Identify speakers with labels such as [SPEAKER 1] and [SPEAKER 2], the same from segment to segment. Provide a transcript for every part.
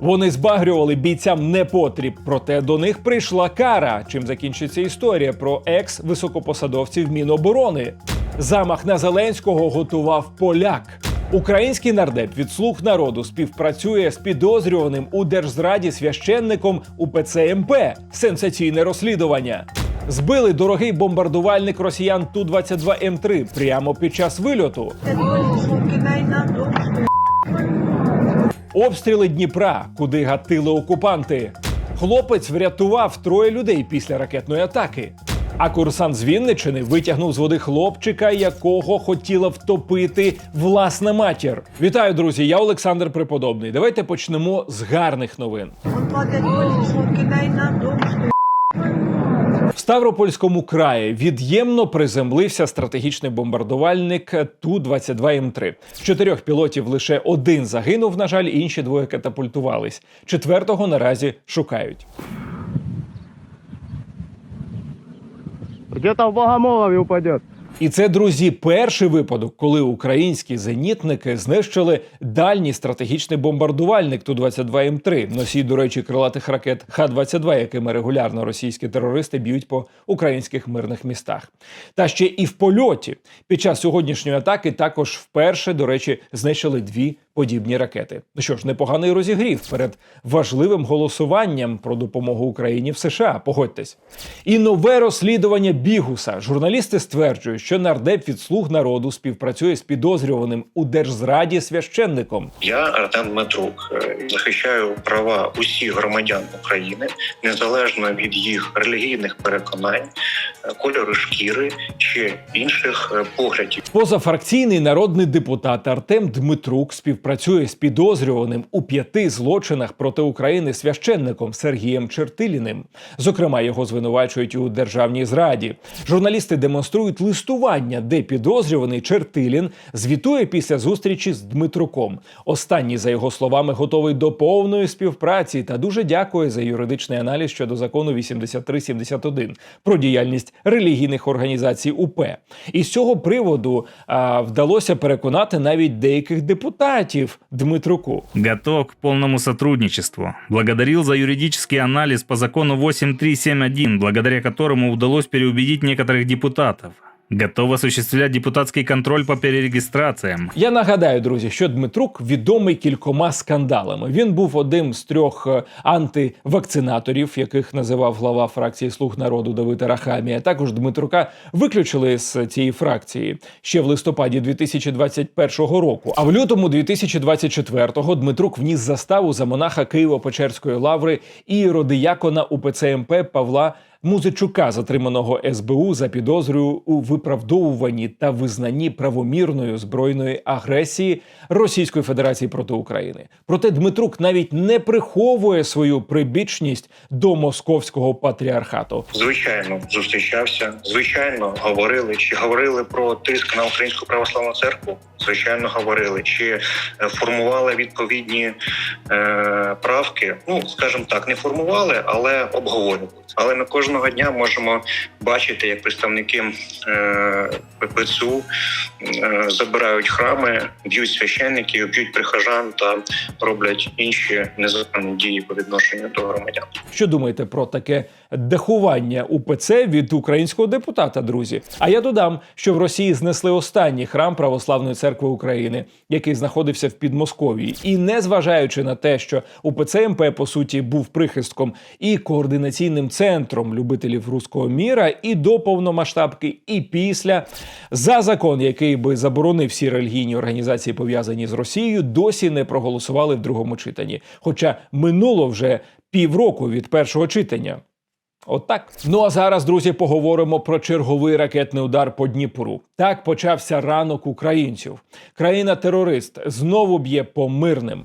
[SPEAKER 1] Вони збагрювали бійцям непотріб, проте до них прийшла кара. Чим закінчиться історія про екс-високопосадовців Міноборони. Замах на Зеленського готував поляк. Український нардеп від слуг народу співпрацює з підозрюваним у держзраді священником УПЦ МП. Сенсаційне розслідування. Збили дорогий бомбардувальник росіян Ту-22 М3 прямо під час вильоту. Обстріли Дніпра, куди гатили окупанти. Хлопець врятував троє людей після ракетної атаки. А курсант з Вінничини витягнув з води хлопчика, якого хотіла втопити власна матір. Вітаю, друзі! Я Олександр Преподобний. Давайте почнемо з гарних новин.
[SPEAKER 2] Он плакать
[SPEAKER 1] Ставропольському краї від'ємно приземлився стратегічний бомбардувальник Ту-22М3. З чотирьох пілотів лише один загинув. На жаль, інші двоє катапультувались. Четвертого наразі шукають.
[SPEAKER 3] Где-то в Богомолове упадет.
[SPEAKER 1] І це, друзі, перший випадок, коли українські зенітники знищили дальній стратегічний бомбардувальник Ту-22М3, носій, до речі, крилатих ракет Х-22, якими регулярно російські терористи б'ють по українських мирних містах. Та ще і в польоті під час сьогоднішньої атаки також вперше, до речі, знищили дві подібні ракети. Ну що ж, непоганий розігрів перед важливим голосуванням про допомогу Україні в США. Погодьтесь. І нове розслідування Бігуса. Журналісти стверджують, що нардеп від слуг народу співпрацює з підозрюваним у держзраді священником.
[SPEAKER 4] Я Артем Дмитрук е, захищаю права усіх громадян України незалежно від їх релігійних переконань, е, кольору шкіри чи інших е, поглядів.
[SPEAKER 1] Позафракційний народний депутат Артем Дмитрук співпрацює з підозрюваним у п'яти злочинах проти України священником Сергієм Чертиліним. Зокрема, його звинувачують у державній зраді. Журналісти демонструють листування, де підозрюваний Чертилін звітує після зустрічі з Дмитруком. Останній, за його словами, готовий до повної співпраці та дуже дякує за юридичний аналіз щодо закону 8371 про діяльність релігійних організацій УП. І з цього приводу а, вдалося переконати навіть деяких депутатів Дмитруку.
[SPEAKER 5] Готов к полному сотрудничеству. Благодарил за юридический анализ по закону 8371, благодаря которому удалось переубедить некоторых депутатов. Готов осуществлять депутатский контроль по перерегистрациям.
[SPEAKER 1] Я нагадаю, друзі, що Дмитрук відомий кількома скандалами. Він був одним з трьох е, антивакцинаторів, яких називав глава фракції Слуг народу Давид Арахамія. Також Дмитрука виключили з цієї фракції ще в листопаді 2021 року. А в лютому 2024-го Дмитрук вніс заставу за монаха Києво-Печерської лаври і іродиякона УПЦ МП Павла. Музичука, затриманого СБУ за підозрою у виправдовуванні та визнанні правомірної збройної агресії Російської Федерації проти України. Проте Дмитрук навіть не приховує свою прибічність до московського патріархату.
[SPEAKER 4] Звичайно, зустрічався. Звичайно, говорили чи говорили про тиск на українську православну церкву. Звичайно, говорили чи е, формували відповідні е, правки. Ну скажімо так, не формували, але обговорювали. Але ми кожного дня можемо бачити, як представники е, ППЦУ е, забирають храми, б'ють священників, б'ють прихожан та роблять інші незаконні дії по відношенню до громадян.
[SPEAKER 1] Що думаєте про таке дахування УПЦ від українського депутата, друзі? А я додам, що в Росії знесли останній храм Православної церкви України, який знаходився в Підмосков'ї. І незважаючи на те, що УПЦ МП по суті був прихистком і координаційним центром любителів руського міра, і до повномасштабки, і після за закон, який би заборонив всі релігійні організації пов'язані з Росією, досі не проголосували в другому читанні. Хоча минуло вже півроку від першого читання. От так. Ну а зараз, друзі, поговоримо про черговий ракетний удар по Дніпру. Так почався ранок українців. Країна-терорист знову б'є по мирним.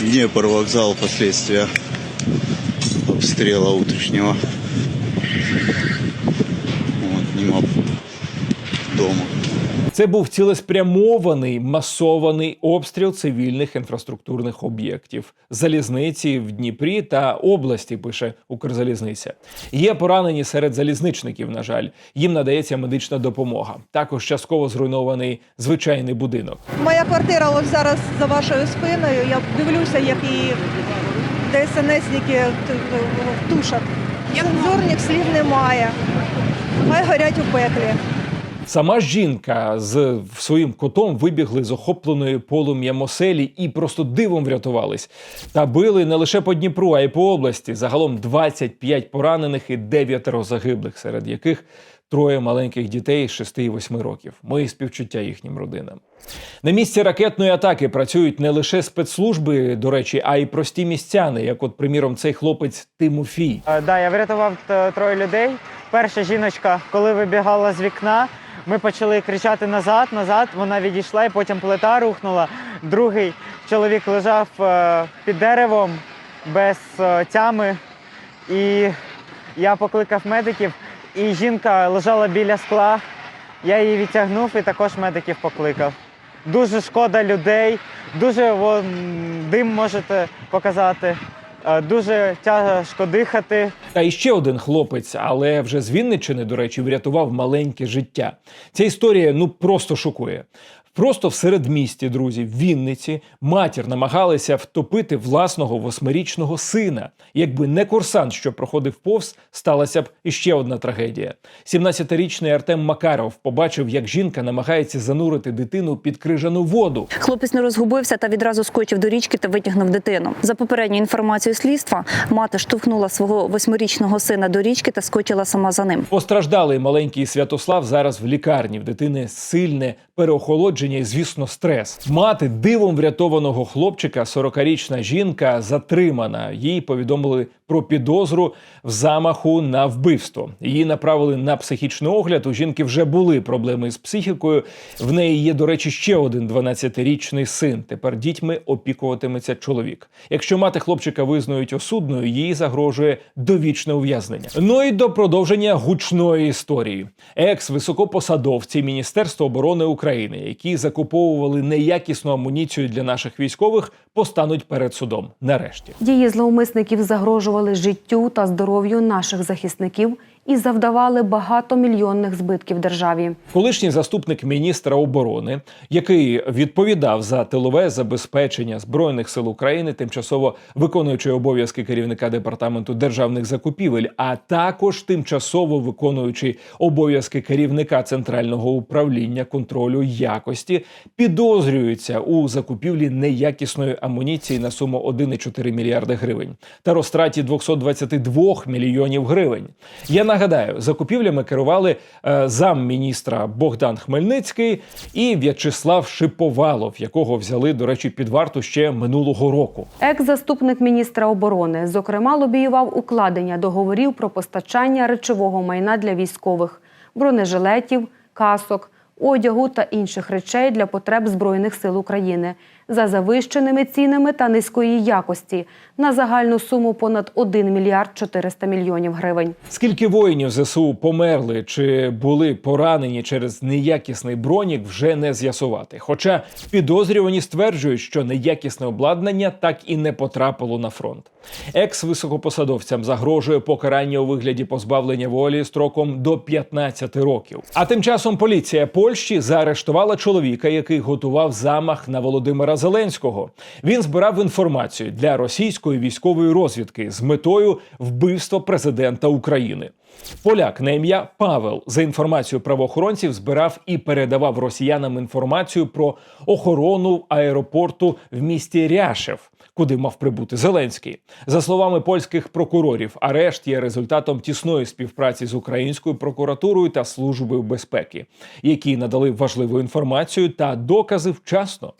[SPEAKER 6] Днепр вокзал последствия обстрела утреннего. Вот, нема дома.
[SPEAKER 1] Це був цілеспрямований масований обстріл цивільних інфраструктурних об'єктів, залізниці в Дніпрі та області. Пише Укрзалізниця. Є поранені серед залізничників. На жаль, їм надається медична допомога. Також частково зруйнований звичайний будинок.
[SPEAKER 2] Моя квартира ось зараз за вашою спиною. Я дивлюся, як її ДСНСники тушать. Цензурних слів немає. Хай горять у пеклі.
[SPEAKER 1] Сама жінка з своїм котом вибігли з охопленої полум'ям оселі і просто дивом врятувались. Та били не лише по Дніпру, а й по області. Загалом 25 поранених і 9 загиблих, серед яких троє маленьких дітей 6 і 8 років. Мої співчуття їхнім родинам. На місці ракетної атаки працюють не лише спецслужби, до речі, а й прості містяни, як, от, приміром, цей хлопець Тимофій.
[SPEAKER 3] Е, Да, я врятував троє людей. Перша жіночка, коли вибігала з вікна, ми почали кричати назад, назад. Вона відійшла і потім плита рухнула. Другий чоловік лежав е, під деревом без е, тями. І я покликав медиків, і жінка лежала біля скла. Я її відтягнув і також медиків покликав. Дуже шкода людей, дуже вон, дим можете показати, е, дуже тяжко дихати.
[SPEAKER 1] Та іще один хлопець, але вже з Вінниччини, до речі, врятував маленьке життя. Ця історія ну просто шокує. Просто в середмісті, друзі, в Вінниці матір намагалася втопити власного восьмирічного сина. Якби не курсант, що проходив повз, сталася б іще одна трагедія. 17-річний Артем Макаров побачив, як жінка намагається занурити дитину під крижану воду.
[SPEAKER 7] Хлопець не розгубився та відразу скочив до річки та витягнув дитину. За попередньою інформацією слідства, мати штовхнула свого восьмирічного сина до річки та скочила сама за ним.
[SPEAKER 1] Постраждалий маленький Святослав зараз в лікарні. В дитини сильне переохолодження і, звісно, стрес. Мати дивом врятованого хлопчика, 40-річна жінка, затримана. Їй повідомили про підозру в замаху на вбивство. Її направили на психічний огляд. У жінки вже були проблеми з психікою. В неї є, до речі, ще один 12-річний син. Тепер дітьми опікуватиметься чоловік. Якщо мати хлопчика визнають осудною, їй загрожує довічне ув'язнення. Ну і до продовження гучної історії. Екс-високопосадовці Міністерства оборони України, які закуповували неякісну амуніцію для наших військових, постануть перед судом. Нарешті.
[SPEAKER 8] Дії зловмисників загрожували життю та здоров'ю наших захисників і завдавали багатомільйонних збитків державі.
[SPEAKER 1] Колишній заступник міністра оборони, який відповідав за тилове забезпечення збройних сил України, тимчасово виконуючий обов'язки керівника департаменту державних закупівель, а також тимчасово виконуючий обов'язки керівника центрального управління контролю якості, підозрюється у закупівлі неякісної амуніції на суму 1,4 мільярди гривень та розтраті 222 мільйонів гривень. Я нагадаю, закупівлями керували е, замміністра Богдан Хмельницький і В'ячеслав Шиповалов, якого взяли, до речі, під варту ще минулого року.
[SPEAKER 8] Екс-заступник міністра оборони, зокрема, лобіював укладення договорів про постачання речового майна для військових, бронежилетів, касок, одягу та інших речей для потреб Збройних сил України за завищеними цінами та низької якості на загальну суму понад 1 мільярд 400 мільйонів гривень.
[SPEAKER 1] Скільки воїнів ЗСУ померли чи були поранені через неякісний бронік, вже не з'ясувати. Хоча підозрювані стверджують, що неякісне обладнання так і не потрапило на фронт. Екс-високопосадовцям загрожує покарання у вигляді позбавлення волі строком до 15 років. А тим часом поліція Польщі заарештувала чоловіка, який готував замах на Володимира Зеленського. Він збирав інформацію для російської військової розвідки з метою вбивства президента України. Поляк на ім'я Павел за інформацією правоохоронців збирав і передавав росіянам інформацію про охорону аеропорту в місті Ряшев, куди мав прибути Зеленський. За словами польських прокурорів, арешт є результатом тісної співпраці з українською прокуратурою та службою безпеки, які надали важливу інформацію та докази вчасно.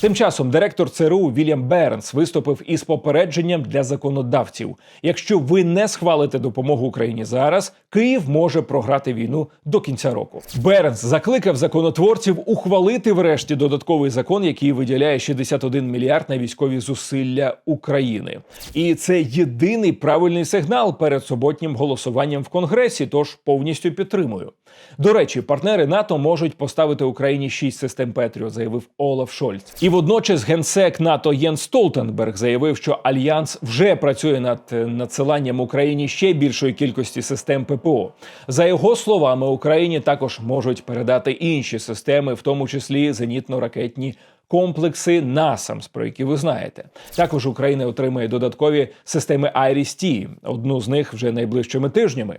[SPEAKER 1] Тим часом директор ЦРУ Вільям Бернс виступив із попередженням для законодавців: якщо ви не схвалите допомогу Україні зараз, Київ може програти війну до кінця року. Бернс закликав законотворців ухвалити врешті додатковий закон, який виділяє 61 мільярд на військові зусилля України. І це єдиний правильний сигнал перед суботнім голосуванням в Конгресі. Тож повністю підтримую. До речі, партнери НАТО можуть поставити Україні шість систем Петріо, заявив Олаф Шольц. І водночас генсек НАТО Єн Столтенберг заявив, що альянс вже працює над е, надсиланням Україні ще більшої кількості систем ППО. За його словами, Україні також можуть передати інші системи, в тому числі зенітно-ракетні. Комплекси NASAMS, про які ви знаєте. Також Україна отримає додаткові системи IRIS-T, одну з них вже найближчими тижнями.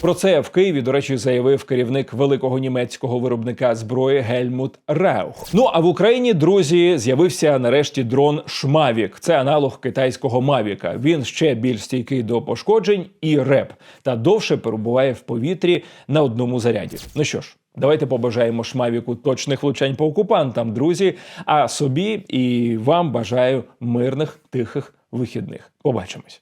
[SPEAKER 1] Про це в Києві, до речі, заявив керівник великого німецького виробника зброї Гельмут Раух. Ну а в Україні, друзі, з'явився нарешті дрон Шмавік. Це аналог китайського Мавіка. Він ще більш стійкий до пошкоджень і реп та довше перебуває в повітрі на одному заряді. Ну що ж. Давайте побажаємо Шмавіку точних влучань по окупантам, друзі. А собі і вам бажаю мирних тихих вихідних. Побачимось.